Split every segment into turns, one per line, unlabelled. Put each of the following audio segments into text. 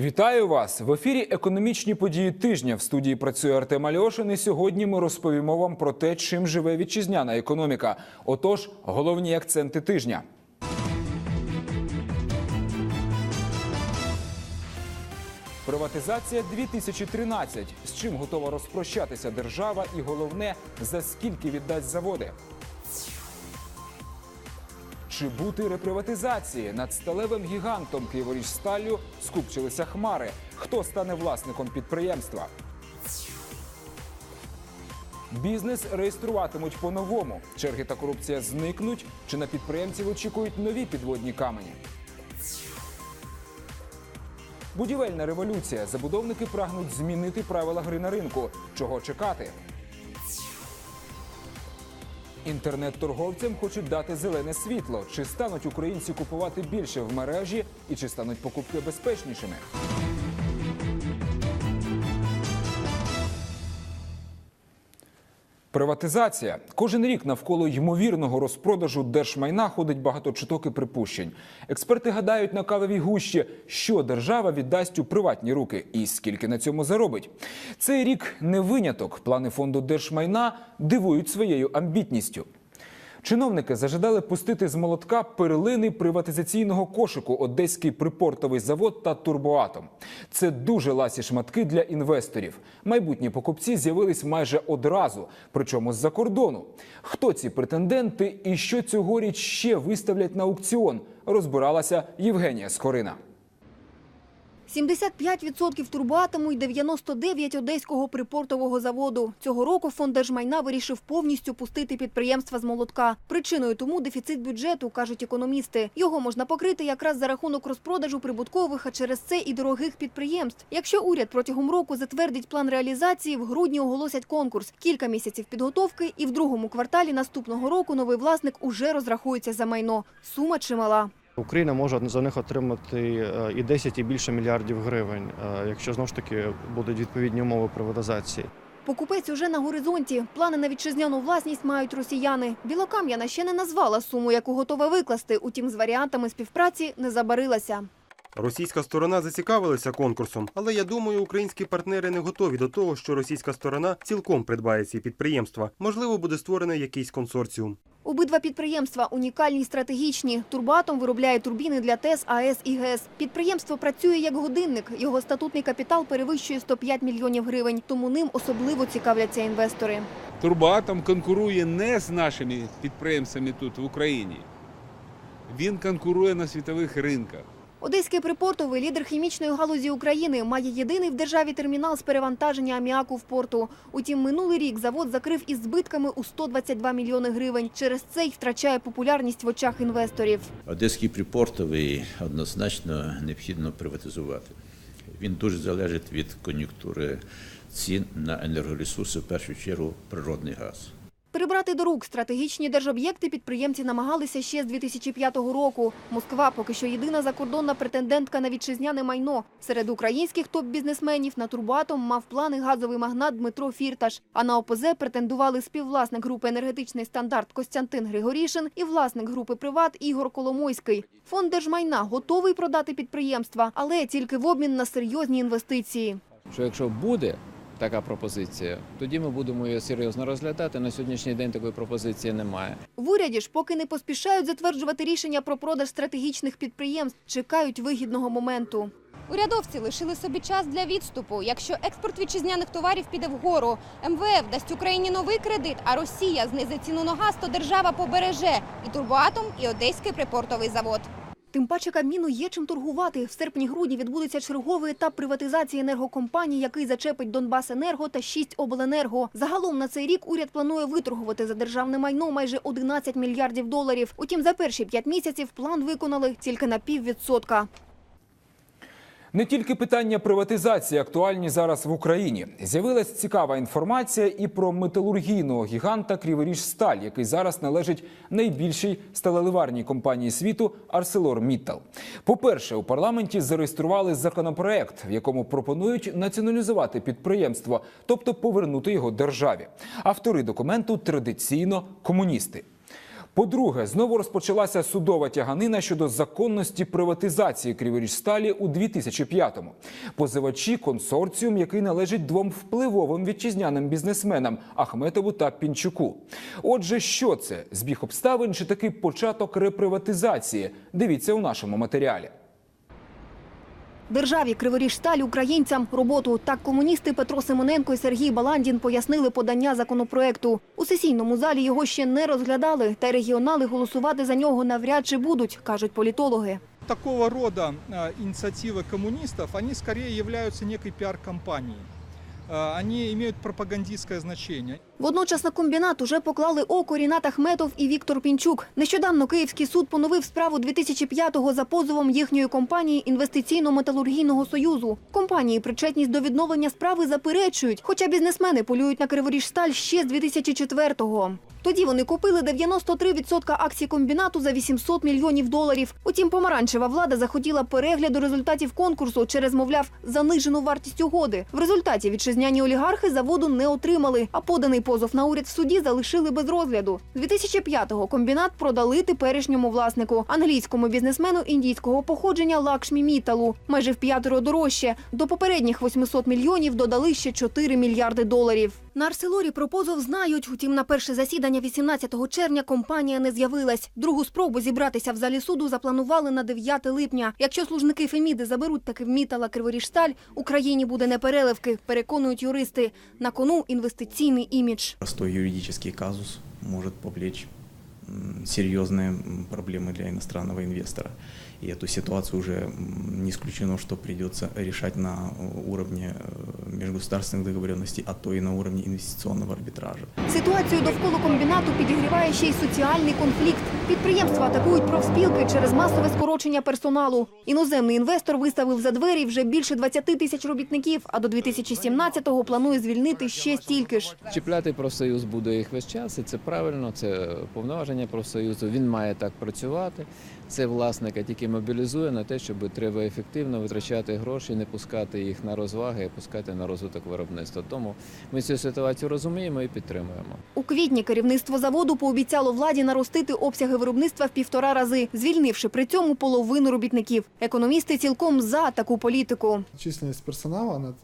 Вітаю вас в ефірі. Економічні події тижня в студії працює Артем Альошин. І сьогодні ми розповімо вам про те, чим живе вітчизняна економіка. Отож, головні акценти тижня. Приватизація 2013. З чим готова розпрощатися держава, і головне, за скільки віддасть заводи. Чи бути реприватизації над сталевим гігантом Києворіжсталлю скупчилися хмари? Хто стане власником підприємства? Бізнес реєструватимуть по-новому. Черги та корупція зникнуть. Чи на підприємців очікують нові підводні камені? Будівельна революція. Забудовники прагнуть змінити правила гри на ринку. Чого чекати? Інтернет-торговцям хочуть дати зелене світло. Чи стануть українці купувати більше в мережі і чи стануть покупки безпечнішими? Приватизація кожен рік навколо ймовірного розпродажу держмайна ходить багато чуток і припущень. Експерти гадають на кавовій гущі, що держава віддасть у приватні руки і скільки на цьому заробить. Цей рік не виняток. Плани фонду держмайна дивують своєю амбітністю. Чиновники зажадали пустити з молотка перлини приватизаційного кошику Одеський припортовий завод та турбоатом. Це дуже ласі шматки для інвесторів. Майбутні покупці з'явились майже одразу, причому з-за кордону. Хто ці претенденти і що цьогоріч ще виставлять на аукціон? Розбиралася Євгенія Скорина.
75% турбоатому і 99% одеського припортового заводу. Цього року фонд держмайна вирішив повністю пустити підприємства з молотка. Причиною тому дефіцит бюджету, кажуть економісти. Його можна покрити якраз за рахунок розпродажу прибуткових, а через це і дорогих підприємств. Якщо уряд протягом року затвердить план реалізації, в грудні оголосять конкурс. Кілька місяців підготовки, і в другому кварталі наступного року новий власник уже розрахується за майно. Сума чимала.
Україна може за них отримати е, і 10, і більше мільярдів гривень, е, якщо знову ж таки будуть відповідні умови приватизації.
Покупець уже на горизонті. Плани на вітчизняну власність мають росіяни. Білокам'яна ще не назвала суму, яку готова викласти. Утім, з варіантами співпраці не забарилася.
Російська сторона зацікавилася конкурсом, але я думаю, українські партнери не готові до того, що російська сторона цілком придбає ці підприємства. Можливо, буде створений якийсь консорціум.
Обидва підприємства унікальні й стратегічні. Турбатом виробляє турбіни для ТЕС, АЕС і ГЕС. Підприємство працює як годинник. Його статутний капітал перевищує 105 мільйонів гривень. Тому ним особливо цікавляться інвестори.
Турбоатом конкурує не з нашими підприємствами тут в Україні. Він конкурує на світових ринках.
Одеський припортовий лідер хімічної галузі України має єдиний в державі термінал з перевантаження аміаку в порту. Утім, минулий рік завод закрив із збитками у 122 мільйони гривень. Через це й втрачає популярність в очах інвесторів.
Одеський припортовий однозначно необхідно приватизувати. Він дуже залежить від кон'юнктури цін на енергоресурси, в першу чергу природний газ.
Прибрати до рук стратегічні держоб'єкти підприємці намагалися ще з 2005 року. Москва поки що єдина закордонна претендентка на вітчизняне майно. Серед українських топ-бізнесменів на турбоатом мав плани газовий магнат Дмитро Фірташ. А на ОПЗ претендували співвласник групи «Енергетичний стандарт» Костянтин Григорішин і власник групи «Приват» Ігор Коломойський. Фонд держмайна готовий продати підприємства, але тільки в обмін на серйозні інвестиції.
що якщо буде така пропозиція, тоді ми будемо її серйозно розглядати. На сьогоднішній день такої пропозиції немає.
В уряді ж поки не поспішають затверджувати рішення про продаж стратегічних підприємств, чекають вигідного моменту.
Урядовці лишили собі час для відступу. Якщо експорт вітчизняних товарів піде вгору, МВФ дасть Україні новий кредит, а Росія знизить ціну на газ, то держава побереже і турбоатом, і одеський припортовий завод.
Тим паче Кабміну є чим торгувати. В серпні-грудні відбудеться черговий етап приватизації енергокомпаній, який зачепить Донбасенерго та 6 обленерго. Загалом на цей рік уряд планує виторгувати за державне майно майже 11 мільярдів доларів. Утім, за перші 5 місяців план виконали тільки на піввідсотка.
Не тільки питання приватизації актуальні зараз в Україні. З'явилась цікава інформація і про металургійного гіганта Криворіжсталь, який зараз належить найбільшій сталеливарній компанії світу ArcelorMittal. По-перше, у парламенті зареєстрували законопроект, в якому пропонують націоналізувати підприємство, тобто повернути його державі. Автори документу традиційно комуністи. По-друге, знову розпочалася судова тяганина щодо законності приватизації Криворіжсталі у 2005-му. Позивачі консорціум, який належить двом впливовим вітчизняним бізнесменам Ахметову та Пінчуку. Отже, що це збіг обставин чи такий початок реприватизації? Дивіться у нашому матеріалі.
Державі Криворіжсталь українцям роботу. Так комуністи Петро Симоненко і Сергій Баландін пояснили подання законопроекту. У сесійному залі його ще не розглядали, та й регіонали голосувати за нього навряд чи будуть, кажуть політологи.
такого рода э, инициативы коммунистов, они скорее являются некой пиар-компанией. Э, Они имеют пропагандистское значение.
Водночас на комбінат уже поклали око Рінат Ахметов і Віктор Пінчук. Нещодавно Київський суд поновив справу 2005-го за позовом їхньої компанії Інвестиційно-металургійного союзу. Компанії причетність до відновлення справи заперечують, хоча бізнесмени полюють на Криворіжсталь ще з 2004-го. Тоді вони купили 93% акцій комбінату за 800 мільйонів доларів. Утім, помаранчева влада захотіла перегляду результатів конкурсу через, мовляв, занижену вартість угоди. В результаті вітчизняні олігархи заводу не отримали, а поданий позов на уряд в суді залишили без розгляду. З 2005-го комбінат продали теперішньому власнику англійському бізнесмену індійського походження Лакшмі Міталу. Майже в п'ятеро дорожче. До попередніх 800 мільйонів додали ще 4 мільярди доларів. На Арселорі про позов знають, утім на перше засідання 18 червня компанія не з'явилась. Другу спробу зібратися в залі суду запланували на 9 липня. Якщо служники Феміди заберуть таки в Мітала Криворіжсталь, Україні буде непереливки, переконують юристи. На кону інвестиційний імідж.
Простой юридичний казус може повлечь серьезные м, проблемы для иностранного инвестора. И эту ситуацию уже м, не исключено, что придется решать на э, уровне э, межгосударственных договоренностей, а то и на уровне инвестиционного арбитража.
Ситуацію довкола комбінату підігріває ще й соціальний конфлікт. Підприємства атакують профспілки через масове скорочення персоналу. Іноземний інвестор виставив за двері вже більше 20 тисяч робітників, а до 2017-го планує звільнити ще стільки ж.
Чіпляти профсоюз буде їх весь час, і це правильно, це повноваження профсоюзу. Він має так працювати. Це власника тільки мобілізує на те, щоб треба ефективно витрачати гроші, не пускати їх на розваги, а пускати на розвиток виробництва. Тому ми цю ситуацію розуміємо і підтримуємо.
У квітні керівництво заводу пообіцяло владі наростити обсяги виробництва в півтора рази, звільнивши при цьому половину робітників. Економісти цілком за таку політику.
численность персонала на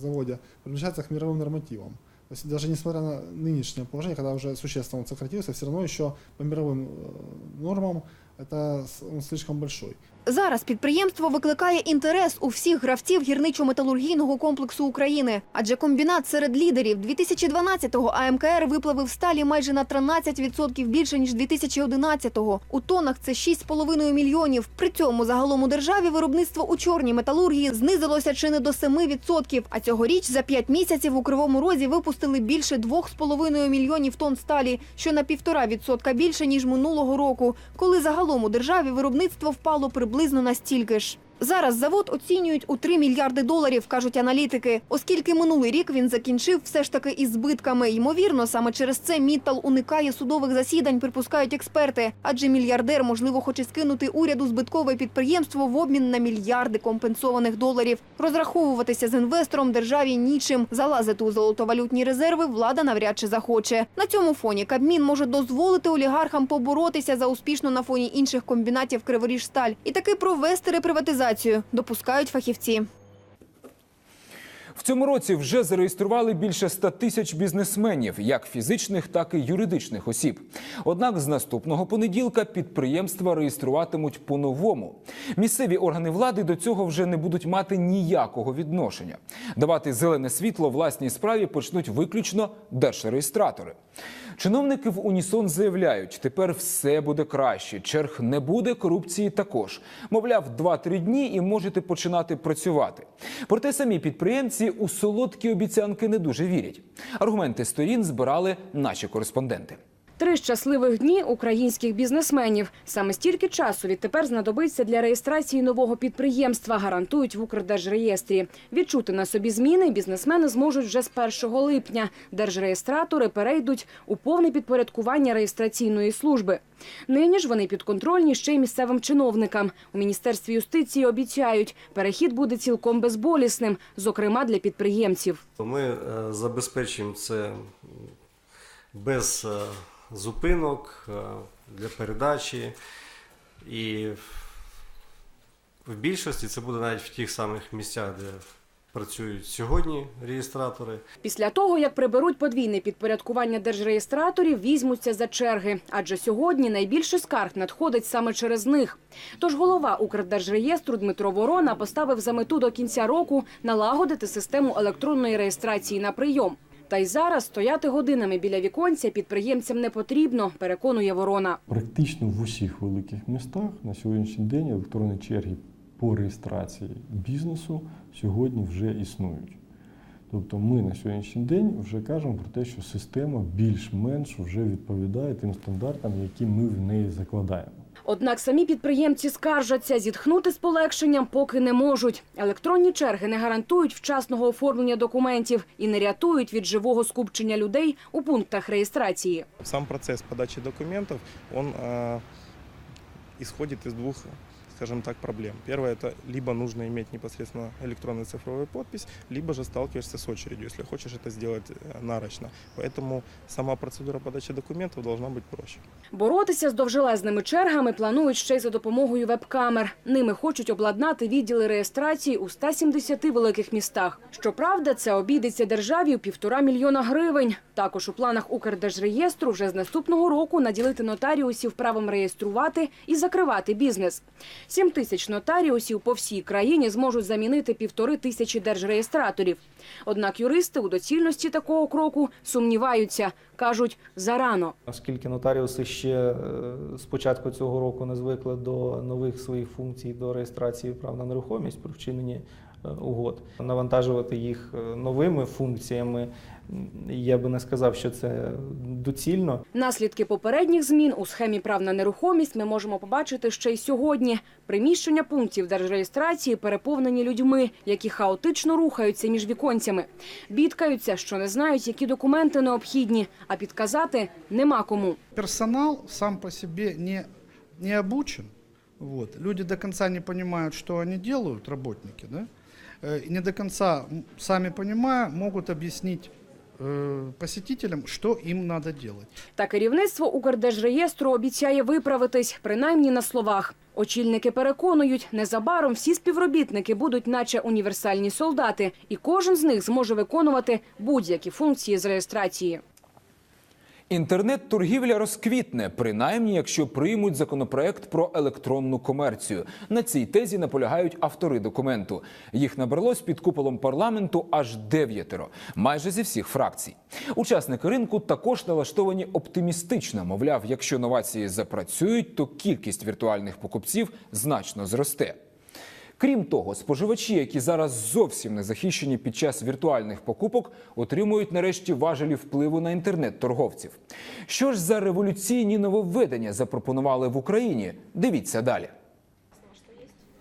заводе приближается к мировым нормативам. То есть даже несмотря на нынешнее положение, когда уже существенно он сократился, все равно еще по мировым э, нормам это с- он слишком большой.
Зараз підприємство викликає інтерес у всіх гравців гірничо-металургійного комплексу України. Адже комбінат серед лідерів 2012-го АМКР виплавив сталі майже на 13% більше, ніж 2011-го. У тонах це 6,5 мільйонів. При цьому загалом у державі виробництво у чорній металургії знизилося чи не до 7%. А цьогоріч за 5 місяців у Кривому Розі випустили більше 2,5 мільйонів тонн сталі, що на 1,5% більше, ніж минулого року, коли загалом у державі виробництво впало приблизно на стільки ж. Зараз завод оцінюють у 3 мільярди доларів, кажуть аналітики, оскільки минулий рік він закінчив все ж таки із збитками. Ймовірно, саме через це Міттал уникає судових засідань, припускають експерти. Адже мільярдер, можливо, хоче скинути уряду збиткове підприємство в обмін на мільярди компенсованих доларів. Розраховуватися з інвестором державі нічим. Залазити у золотовалютні резерви влада навряд чи захоче. На цьому фоні Кабмін може дозволити олігархам поборотися за успішно на фоні інших комбінатів Криворіжсталь і таки провести реприватизацію, допускають фахівці.
В цьому році вже зареєстрували більше 100 тисяч бізнесменів, як фізичних, так і юридичних осіб. Однак з наступного понеділка підприємства реєструватимуть по-новому. Місцеві органи влади до цього вже не будуть мати ніякого відношення. Давати зелене світло власній справі почнуть виключно держреєстратори. Чиновники в унісон заявляють, тепер все буде краще. Черг не буде, корупції також. Мовляв, 2-3 дні і можете починати працювати. Проте самі підприємці у солодкі обіцянки не дуже вірять. Аргументи сторін збирали наші кореспонденти.
Три щасливих дні українських бізнесменів. Саме стільки часу відтепер знадобиться для реєстрації нового підприємства, гарантують в Укрдержреєстрі. Відчути на собі зміни бізнесмени зможуть вже з 1 липня. Держреєстратори перейдуть у повне підпорядкування реєстраційної служби. Нині ж вони підконтрольні ще й місцевим чиновникам. У міністерстві юстиції обіцяють, перехід буде цілком безболісним, зокрема для підприємців.
Ми е, забезпечимо це без е, зупинок, е, для передачі. І в більшості це буде навіть в тих самих місцях, де працюють сьогодні реєстратори.
Після того, як приберуть подвійне підпорядкування держреєстраторів, візьмуться за черги. Адже сьогодні найбільше скарг надходить саме через них. Тож голова Укрдержреєстру Дмитро Ворона поставив за мету до кінця року налагодити систему електронної реєстрації на прийом. Та й зараз стояти годинами біля віконця підприємцям не потрібно, переконує Ворона.
Практично в усіх великих містах на сьогоднішній день електронні черги по реєстрації бізнесу сьогодні вже існують. Тобто ми на сьогоднішній день вже кажемо про те, що система більш-менш вже відповідає тим стандартам, які ми в неї закладаємо.
Однак самі підприємці скаржаться, зітхнути з полегшенням поки не можуть. Електронні черги не гарантують вчасного оформлення документів і не рятують від живого скупчення людей у пунктах реєстрації.
Сам процес подачі документів він э, із двох скажем так, проблем. Первое, это либо нужно иметь непосредственно электронную цифровую подпись, либо же сталкиваешься с очередью, если хочешь это сделать э, нарочно. Поэтому сама процедура подачи документов должна быть проще.
Боротися з довжелезними чергами планують ще й за допомогою веб-камер. Ними хочуть обладнати відділи реєстрації у 170 великих містах. Щоправда, це обійдеться державі у півтора мільйона гривень. Також у планах Укрдержреєстру вже з наступного року наділити нотаріусів правом реєструвати і закривати бізнес. Сім тисяч нотаріусів по всій країні зможуть замінити півтори тисячі держреєстраторів. Однак юристи у доцільності такого кроку сумніваються. Кажуть, зарано.
Оскільки нотаріуси ще е, з початку цього року не звикли до нових своїх функцій до реєстрації прав на нерухомість при вчиненні угод, навантажувати їх е, новими функціями, я би не сказав, що це доцільно.
Наслідки попередніх змін у схемі прав на нерухомість ми можемо побачити ще й сьогодні. Приміщення пунктів держреєстрації переповнені людьми, які хаотично рухаються між віконцями. Бідкаються, що не знають, які документи необхідні, а підказати нема кому.
Персонал сам по себе не, не обучен. Вот. Люди до конца не понимают, что они делают, работники, да? Э, и не до конца, м, сами понимая, могут объяснить э, посетителям, что им надо делать.
Та керівництво Укрдержреєстру обіцяє виправитись, принаймні на словах. Очільники переконують, незабаром всі співробітники будуть наче універсальні солдати, і кожен з них зможе виконувати будь-які функції з реєстрації.
Інтернет-торгівля розквітне, принаймні, якщо приймуть законопроект про електронну комерцію. На цій тезі наполягають автори документу. Їх набралось під куполом парламенту аж дев'ятеро, майже зі всіх фракцій. Учасники ринку також налаштовані оптимістично. Мовляв, якщо новації запрацюють, то кількість віртуальних покупців значно зросте. Крім того, споживачі, які зараз зовсім не захищені під час віртуальних покупок, отримують нарешті важелі впливу на інтернет-торговців. Що ж за революційні нововведення запропонували в Україні? Дивіться далі.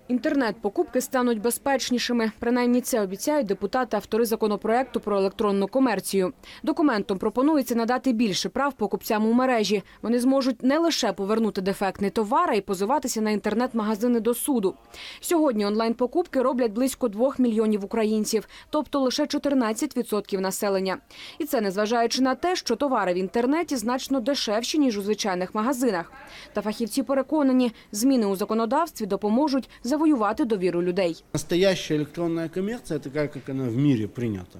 Інтернет-покупки стануть безпечнішими. Принаймні це обіцяють депутати автори законопроекту про електронну комерцію. Документом пропонується надати більше прав покупцям у мережі. Вони зможуть не лише повернути дефектний товар, а й позиватися на інтернет-магазини до суду. Сьогодні онлайн-покупки роблять близько двох мільйонів українців, тобто лише 14% населення. І це незважаючи на те, що товари в інтернеті значно дешевші ніж у звичайних магазинах. Та фахівці переконані, зміни у законодавстві допоможуть завоювати довіру людей.
Настоящая электронная коммерция, такая, как она в мире принята,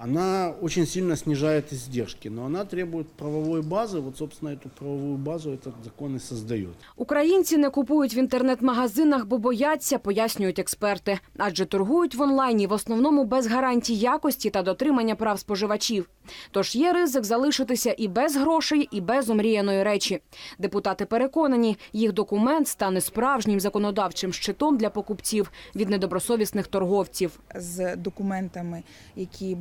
она очень сильно снижает издержки, но она требует правовой базы. Вот, собственно, эту правовую базу этот закон и создает.
Українці не купують в інтернет-магазинах, бо бояться, пояснюють експерти. Адже торгують в онлайні в основному без гарантій якості та дотримання прав споживачів. Тож є ризик залишитися і без грошей, і без омріяної речі. Депутати переконані, їх документ стане справжнім законодавчим щитом для покупців від недобросовісних торговців.
з документами, які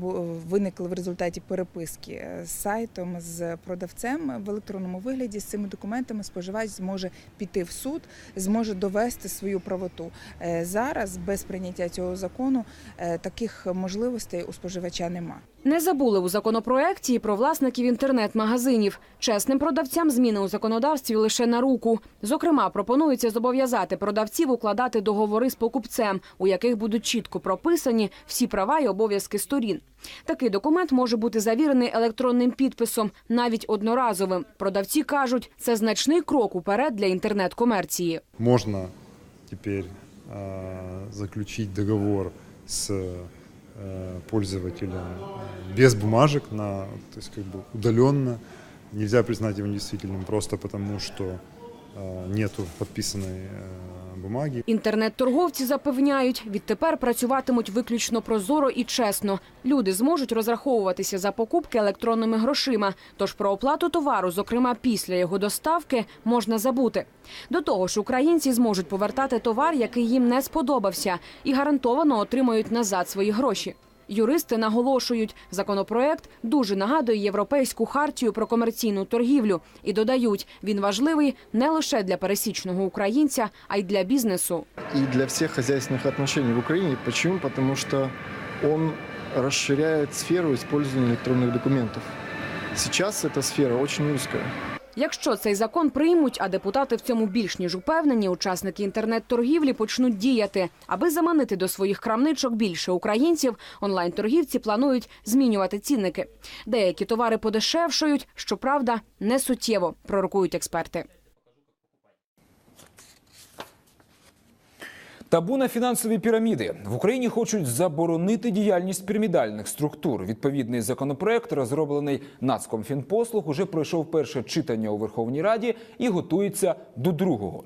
виникли в результаті переписки е, з сайтом з продавцем в електронному вигляді. З цими документами споживач зможе піти в суд, зможе довести свою правоту. Е, Зараз без прийняття цього закону е, таких можливостей у споживача нема.
Не забули у законопроекті і про власників інтернет-магазинів. Чесним продавцям зміни у законодавстві лише на руку. Зокрема, пропонується зобов'язати продавців укладати договори з покупцем, у яких будуть чітко прописані всі права і обов'язки сторін. Такий документ може бути завірений електронним підписом, навіть одноразовим. Продавці кажуть, це значний крок уперед для інтернет-комерції.
Можно теперь э, заключить договор с э, пользователем э, без бумажек, на, то есть как бы удаленно. Нельзя признать его недействительным просто потому, что э, нету подписанной э, бумаги.
Інтернет-торговці запевняють, відтепер працюватимуть виключно прозоро і чесно. Люди зможуть розраховуватися за покупки електронними грошима. Тож про оплату товару, зокрема після його доставки, можна забути. До того ж, українці зможуть повертати товар, який їм не сподобався, і гарантовано отримають назад свої гроші. Юристи наголошують, законопроект дуже нагадує європейську хартію про комерційну торгівлю і додають, він важливий не лише для пересічного українця, а й для бізнесу.
и для всех хозяйственных отношений в Украине. Почему? Потому что он расширяет сферу использования электронных документов. Сейчас эта сфера очень узкая.
Якщо цей закон приймуть, а депутати в цьому більш ніж упевнені, учасники інтернет-торгівлі почнуть діяти. Аби заманити до своїх крамничок більше українців, онлайн-торгівці планують змінювати цінники. Деякі товари подешевшують, щоправда, не суттєво, пророкують експерти.
Табу на фінансові піраміди в Україні хочуть заборонити діяльність пірамідальних структур. Відповідний законопроект, розроблений Нацкомфінпослуг, уже пройшов перше читання у Верховній Раді і готується до другого.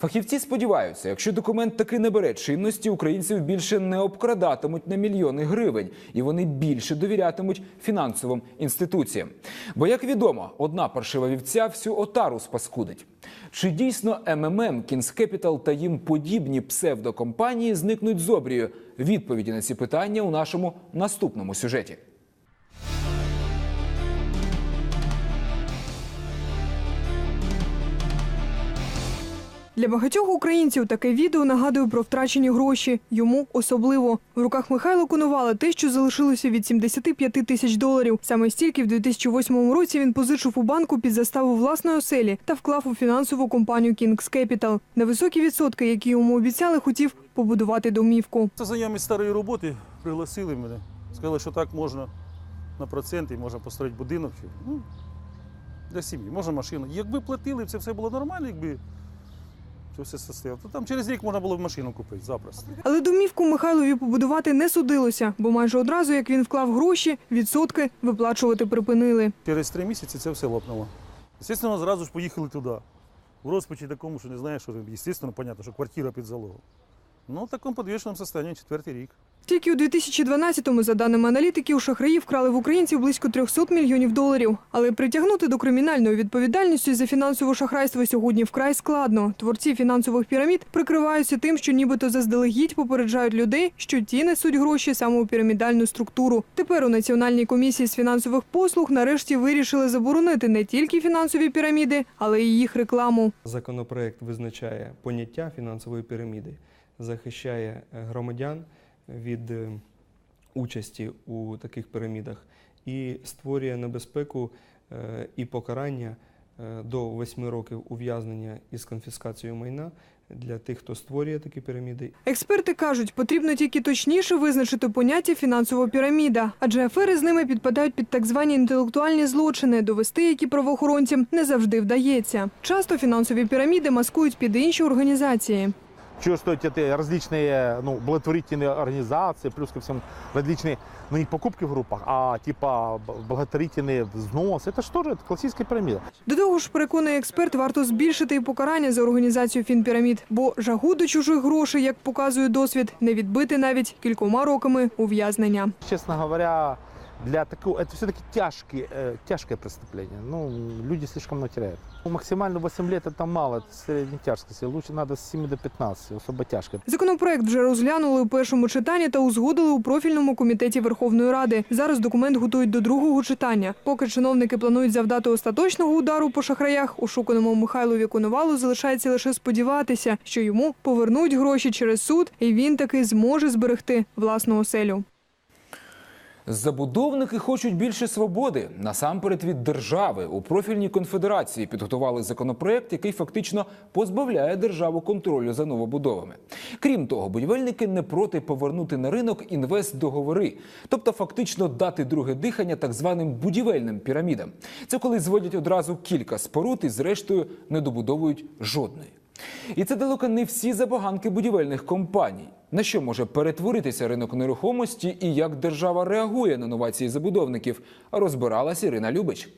Фахівці сподіваються, якщо документ таки не бере чинності, українців більше не обкрадатимуть на мільйони гривень, і вони більше довірятимуть фінансовим інституціям. Бо, як відомо, одна паршива вівця всю отару спаскудить. Чи дійсно МММ, Кінскепітал та їм подібні псевдокомпанії зникнуть з обрію? Відповіді на ці питання у нашому наступному сюжеті.
Для багатьох українців таке відео нагадує про втрачені гроші. Йому особливо. В руках Михайла Коновала те, що залишилося від 75 тисяч доларів. Саме стільки в 2008 році він позичив у банку під заставу власної оселі та вклав у фінансову компанію Kings Capital. На високі відсотки, які йому обіцяли, хотів побудувати домівку.
Це знайомі старої роботи пригласили мене. Сказали, що так можна на проценти, можна построїти будинок. Ну, для сім'ї, можна машину. Якби платили, це все було нормально, якби це все состояло, то там через рік можна було б машину купити запросто.
Але домівку Михайлові побудувати не судилося, бо майже одразу, як він вклав гроші, відсотки виплачувати припинили.
Через три місяці це все лопнуло. Звісно, зразу ж поїхали туди. В розпачі такому, що не знаєш, що звісно, понятно, що квартира під залогом. Ну, в такому підвішеному стані четвертий рік.
Тільки у 2012-му, за даними аналітиків, шахраї вкрали в українців близько 300 мільйонів доларів. Але притягнути до кримінальної відповідальності за фінансове шахрайство сьогодні вкрай складно. Творці фінансових пірамід прикриваються тим, що нібито заздалегідь попереджають людей, що ті несуть гроші саме у пірамідальну структуру. Тепер у Національній комісії з фінансових послуг нарешті вирішили заборонити не тільки фінансові піраміди, але й їх рекламу.
Законопроект визначає поняття фінансової піраміди, захищає е, громадян від е, участі у таких пірамідах і створює небезпеку е, і покарання е, до 8 років ув'язнення із конфіскацією майна для тих, хто створює такі піраміди.
Експерти кажуть, потрібно тільки точніше визначити поняття фінансова піраміда, адже афери з ними підпадають під так звані інтелектуальні злочини, довести які правоохоронцям не завжди вдається. Часто фінансові піраміди маскують під інші організації
чувствовать это различные ну, благотворительные организации, плюс ко всему различные, ну не покупки в группах, а типа б- благотворительные взносы. Это что же? Это классическая пирамида.
До того ж, переконує експерт, варто збільшити і покарання за організацію фінпірамід, бо жагу до чужих грошей, як показує досвід, не відбити навіть кількома роками ув'язнення.
Честно говоря, для такого, это все-таки тяжкие, э, тяжкое преступление. Ну, люди слишком много теряют. Ну, максимально 8 лет это мало, это средней тяжкости. Лучше надо с 7 до 15, особо тяжко.
Законопроект вже розглянули у першому читанні та узгодили у профільному комітеті Верховної Ради. Зараз документ готують до другого читання. Поки чиновники планують завдати остаточного удару по шахраях, ошуканому Михайлові Коновалу залишається лише сподіватися, що йому повернуть гроші через суд, і він таки зможе зберегти власну оселю.
Забудовники хочуть більше свободи насамперед від держави. У профільній конфедерації підготували законопроект, який фактично позбавляє державу контролю за новобудовами. Крім того, будівельники не проти повернути на ринок інвестдоговори, тобто фактично дати друге дихання так званим будівельним пірамідам. Це коли зводять одразу кілька споруд і, зрештою, не добудовують жодної. І це далеко не всі забаганки будівельних компаній. На що може перетворитися ринок нерухомості і як держава реагує на новації забудовників, розбиралась Ірина Любич.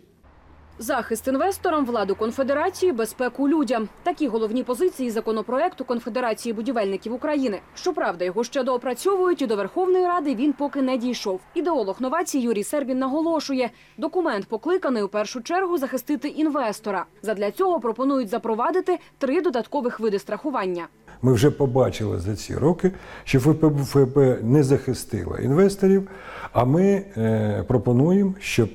Захист інвесторам, владу конфедерації, безпеку людям. Такі головні позиції законопроекту Конфедерації будівельників України. Щоправда, його ще доопрацьовують і до Верховної Ради він поки не дійшов. Ідеолог новацій Юрій Сербін наголошує, документ покликаний у першу чергу захистити інвестора. Задля цього пропонують запровадити три додаткових види страхування.
Ми вже побачили за ці роки, що ФП, ФП не захистила інвесторів, а ми е, пропонуємо, щоб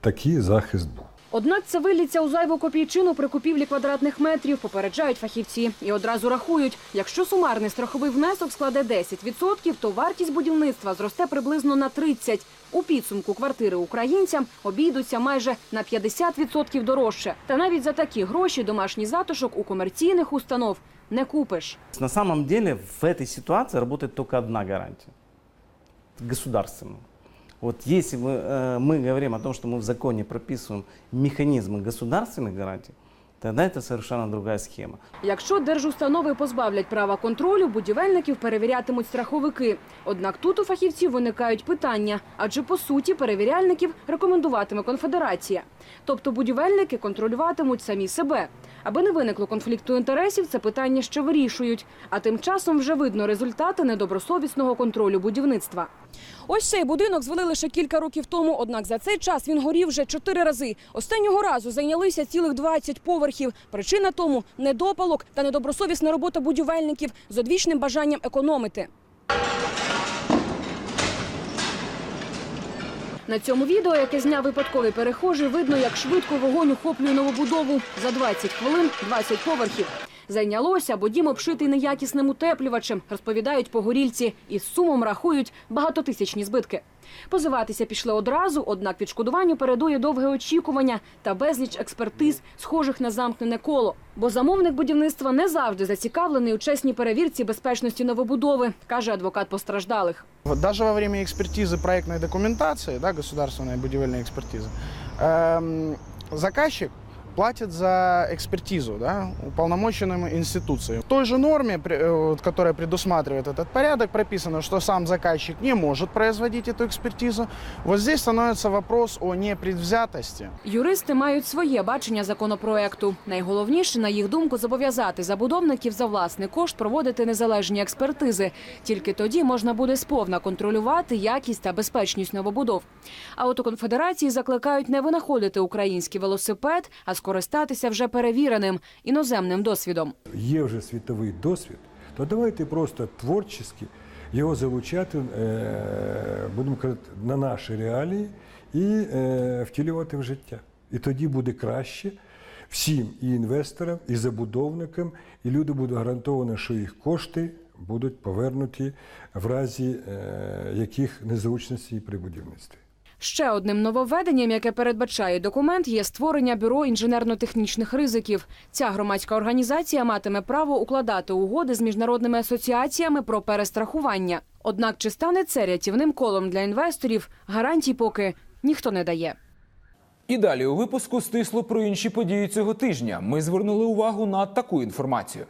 такий захист був.
Однак це виліться у зайву копійчину при купівлі квадратних метрів, попереджають фахівці. І одразу рахують, якщо сумарний страховий внесок складе 10%, то вартість будівництва зросте приблизно на 30%. У підсумку квартири українцям обійдуться майже на 50% дорожче. Та навіть за такі гроші домашній затишок у комерційних установ не купиш.
На самом деле в этой ситуации работает только одна гарантия. Государственная. Вот если мы, э, мы говорим о том, что мы в законе прописываем механизмы государственных гарантий, тогда это совершенно другая схема.
Якщо держустанови позбавлять права контролю, будівельників перевірятимуть страховики. Однак тут у фахівців виникають питання, адже по суті перевіряльників рекомендуватиме конфедерація. Тобто будівельники контролюватимуть самі себе. Аби не виникло конфлікту інтересів, це питання ще вирішують. А тим часом вже видно результати недобросовісного контролю будівництва. Ось цей будинок звели лише кілька років тому, однак за цей час він горів вже чотири рази. Останнього разу зайнялися цілих 20 поверхів. Причина тому недопалок та недобросовісна робота будівельників з одвічним бажанням економити. На цьому відео, яке зняв випадковий перехожий, видно, як швидко вогонь охоплює новобудову. За 20 хвилин 20 поверхів. Зайнялося, бо дім обшитий неякісним утеплювачем, розповідають погорільці, і з сумом рахують багатотисячні збитки. Позиватися пішли одразу, однак відшкодуванню передує довге очікування та безліч експертиз, схожих на замкнене коло. Бо замовник будівництва не завжди зацікавлений у чесній перевірці безпечності новобудови, каже адвокат постраждалих.
Даже во время экспертизы проектной документации, да, государственной будивельной экспертизы, эм, заказчик платит за экспертизу да, уполномоченным институциям. В той же норме, при- э, вот, которая предусматривает этот порядок, прописано, что сам заказчик не может производить эту экспертизу. Вот здесь становится вопрос о непредвзятости.
Юристи мають своє бачення законопроекту. Найголовніше, на їх думку, зобов'язати забудовників за власний кошт проводити незалежні експертизи. Тільки тоді можна буде сповна контролювати якість та безпечність новобудов. А от у конфедерації закликають не винаходити український велосипед, а скористатися вже перевіреним іноземним досвідом.
Є вже світовий досвід, то давайте просто творчо його залучати, е, будемо казати, на наші реалії і е, втілювати в життя. І тоді буде краще всім і інвесторам, і забудовникам, і люди будуть гарантовані, що їх кошти будуть повернуті в разі е, яких незручностей при будівництві.
Ще одним нововведенням, яке передбачає документ, є створення бюро інженерно-технічних ризиків. Ця громадська організація матиме право укладати угоди з міжнародними асоціаціями про перестрахування. Однак, чи стане це рятівним колом для інвесторів, гарантій поки ніхто не дає.
І далі у випуску стисло про інші події цього тижня. Ми звернули увагу на таку інформацію.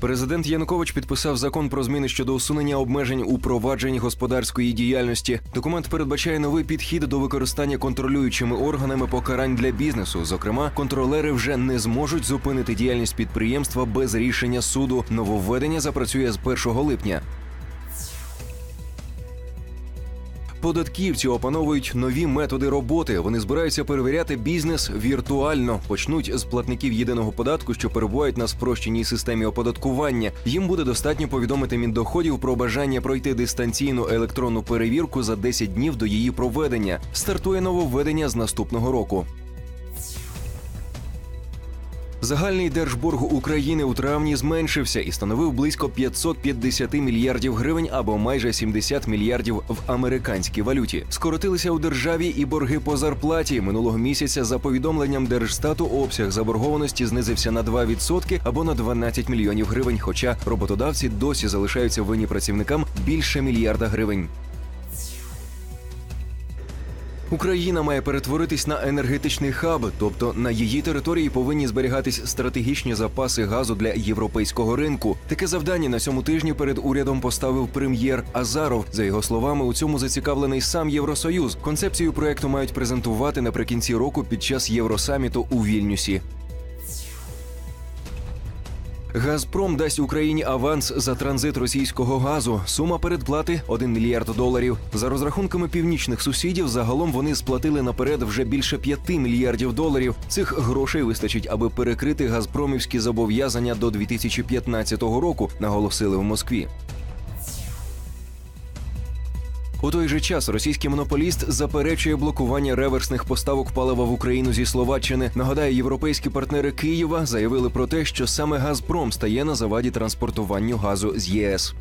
Президент Янукович підписав закон про зміни щодо усунення обмежень у провадженні господарської діяльності. Документ передбачає новий підхід до використання контролюючими органами покарань для бізнесу. Зокрема, контролери вже не зможуть зупинити діяльність підприємства без рішення суду. Нововведення запрацює з 1 липня. Податківці опановують нові методи роботи. Вони збираються перевіряти бізнес віртуально. Почнуть з платників єдиного податку, що перебувають на спрощеній системі оподаткування. Їм буде достатньо повідомити Міндоходів про бажання пройти дистанційну електронну перевірку за 10 днів до її проведення. Стартує нововведення з наступного року. Загальний держборг України у травні зменшився і становив близько 550 мільярдів гривень або майже 70 мільярдів в американській валюті. Скоротилися у державі і борги по зарплаті минулого місяця. За повідомленням Держстату, обсяг заборгованості знизився на 2% або на 12 мільйонів гривень. Хоча роботодавці досі залишаються винні працівникам більше мільярда гривень. Україна має перетворитись на енергетичний хаб, тобто на її території повинні зберігатись стратегічні запаси газу для європейського ринку. Таке завдання на цьому тижні перед урядом поставив прем'єр Азаров. За його словами, у цьому зацікавлений сам Євросоюз. Концепцію проекту мають презентувати наприкінці року під час Євросаміту у Вільнюсі. Газпром дасть Україні аванс за транзит російського газу. Сума передплати 1 мільярд доларів. За розрахунками північних сусідів, загалом вони сплатили наперед вже більше 5 мільярдів доларів. Цих грошей вистачить, аби перекрити газпромівські зобов'язання до 2015 року, наголосили в Москві. У той же час російський монополіст заперечує блокування реверсних поставок палива в Україну зі Словаччини. Нагадаю, європейські партнери Києва заявили про те, що саме Газпром стає на заваді транспортуванню газу з ЄС.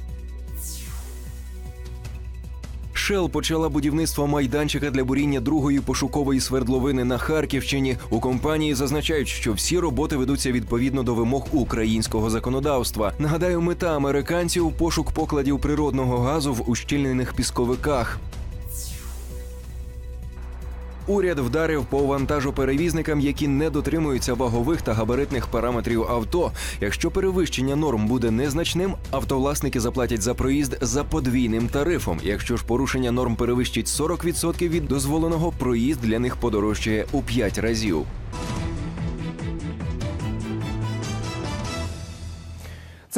Шел почала будівництво майданчика для буріння другої пошукової свердловини на Харківщині. У компанії зазначають, що всі роботи ведуться відповідно до вимог українського законодавства. Нагадаю, мета американців пошук покладів природного газу в ущільнених пісковиках. Уряд вдарив по вантажоперевізникам, які не дотримуються вагових та габаритних параметрів авто. Якщо перевищення норм буде незначним, автовласники заплатять за проїзд за подвійним тарифом. Якщо ж порушення норм перевищить 40% від дозволеного, проїзд для них подорожчає у 5 разів.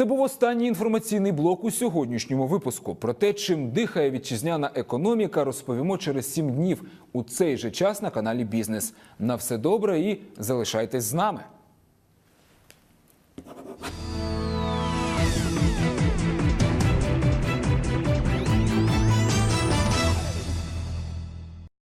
Це був останній інформаційний блок у сьогоднішньому випуску. Про те, чим дихає вітчизняна економіка, розповімо через сім днів у цей же час на каналі Бізнес. На все добре і залишайтесь з нами.